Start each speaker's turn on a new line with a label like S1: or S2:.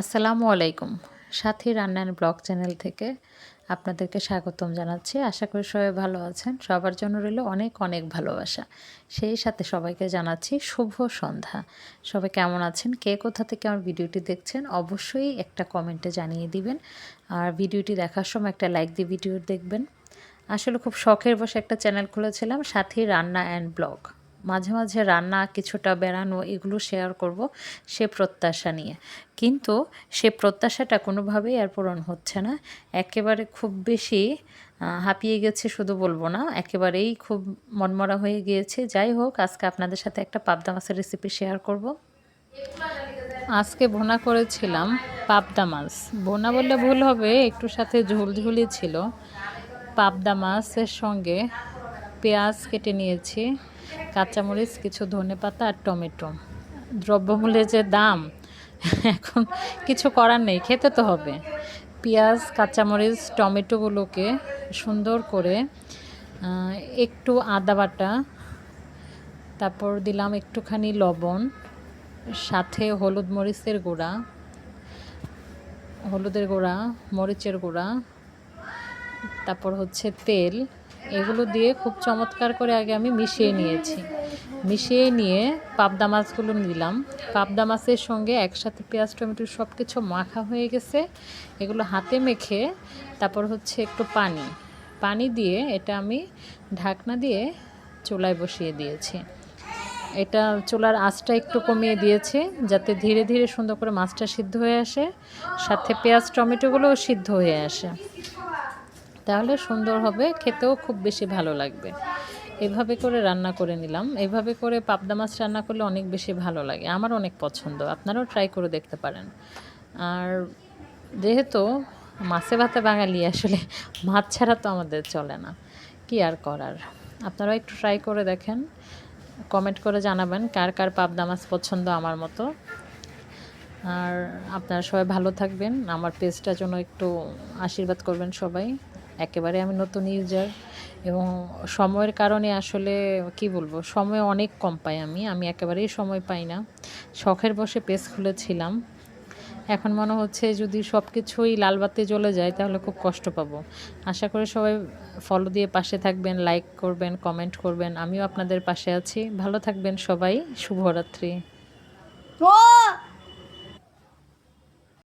S1: আসসালামু আলাইকুম। সাথী রান্নান blog channel থেকে আপনাদেরকে স্বাগতম জানাচ্ছি। আশা করি সবাই ভালো আছেন। সবার জন্য রইল অনেক অনেক ভালোবাসা। সেই সাথে সবাইকে জানাচ্ছি শুভ সন্ধ্যা। সবাই কেমন আছেন? কে কোথা থেকে আমার ভিডিওটি দেখছেন? অবশ্যই একটা কমেন্টে জানিয়ে দিবেন। আর ভিডিওটি দেখার সময় একটা লাইক দিয়ে ভিডিও দেখবেন। আসলে খুব শখের বসে একটা চ্যানেল খুলেছিলাম, সাথী রান্না অ্যান্ড ব্লগ। মাঝে মাঝে রান্না কিছুটা বেড়ানো এগুলো শেয়ার করব সে প্রত্যাশা নিয়ে। কিন্তু সে প্রত্যাশাটা কোনোভাবেই আর পূরণ হচ্ছে না। একেবারে খুব বেশি হাঁপিয়ে গেছে শুধু বলব না, একেবারেই খুব মনমরা হয়ে গিয়েছে। যাই হোক, আজকে আপনাদের সাথে একটা পাবদা মাছের রেসিপি শেয়ার করব। আজকে ভোনা করেছিলাম পাবদা মাছ। ভোনা বললে ভুল হবে, একটু সাথে ঝোল ঝুলি ছিল। পাবদা মাছের সঙ্গে পেঁয়াজ কেটে নিয়েছি, কাঁচামরিচ, কিছু ধনেপাতা আর টমেটো। দ্রব্যমূল্যের যে দাম, এখন কিছু করার নেই, খেতে তো হবে। পেঁয়াজ, কাঁচামরিচ, টমেটোগুলোকে সুন্দর করে একটু আদা বাটা, তারপর দিলাম একটুখানি লবণ, সাথে হলুদ মরিচের গুঁড়া, হলুদের গুঁড়া, মরিচের গুঁড়া, তারপর হচ্ছে তেল এগুলো দিয়ে খুব চমৎকার করে আগে আমি মিশিয়ে নিয়েছি। মিশিয়ে নিয়ে পাবদা মাছগুলো নিলাম। পাবদা মাছের সঙ্গে একসাথে পেঁয়াজ, টমেটো সব কিছু মাখা হয়ে গেছে। এগুলো হাতে মেখে তারপর হচ্ছে একটু পানি। পানি দিয়ে এটা আমি ঢাকনা দিয়ে চুলায় বসিয়ে দিয়েছি। এটা চুলার আঁচটা একটু কমিয়ে দিয়েছি যাতে ধীরে ধীরে সুন্দর করে মাছটা সিদ্ধ হয়ে আসে। সাথে পেঁয়াজ, টমেটোগুলোও সিদ্ধ হয়ে আসে। তাহলে সুন্দর হবে, খেতেও খুব বেশি ভালো লাগবে। এভাবে করে রান্না করে নিলাম। এভাবে করে পাবদা মাছ রান্না করলে অনেক বেশি ভালো লাগে। আমার অনেক পছন্দ। আপনারাও ট্রাই করে দেখতে পারেন। আর যেহেতু মাছে ভাতে বাঙালি, আসলে মাছ ছাড়া তো আমাদের চলে না। কি আর করার? আপনারাও একটু ট্রাই করে দেখেন। কমেন্ট করে জানাবেন কার কার পাবদা মাছ পছন্দ আমার মতো। আর আপনারা সবাই ভালো থাকবেন। আমার পেজটার জন্য একটু আশীর্বাদ করবেন সবাই। একেবারে আমি নতুন ইউজার এবং সময়ের কারণে আসলে কি বলব, সময় অনেক কম পাই আমি আমি একেবারেই সময় পাই না। শখের বসে পেজ খুলেছিলাম। এখন মনে হচ্ছে যদি সব কিছুই লাল বাতি জ্বলে যায় তাহলে খুব কষ্ট পাবো। আশা করি সবাই ফলো দিয়ে পাশে থাকবেন লাইক করবেন কমেন্ট করবেন। আমিও আপনাদের পাশে আছি। ভালো থাকবেন সবাই। শুভরাত্রি।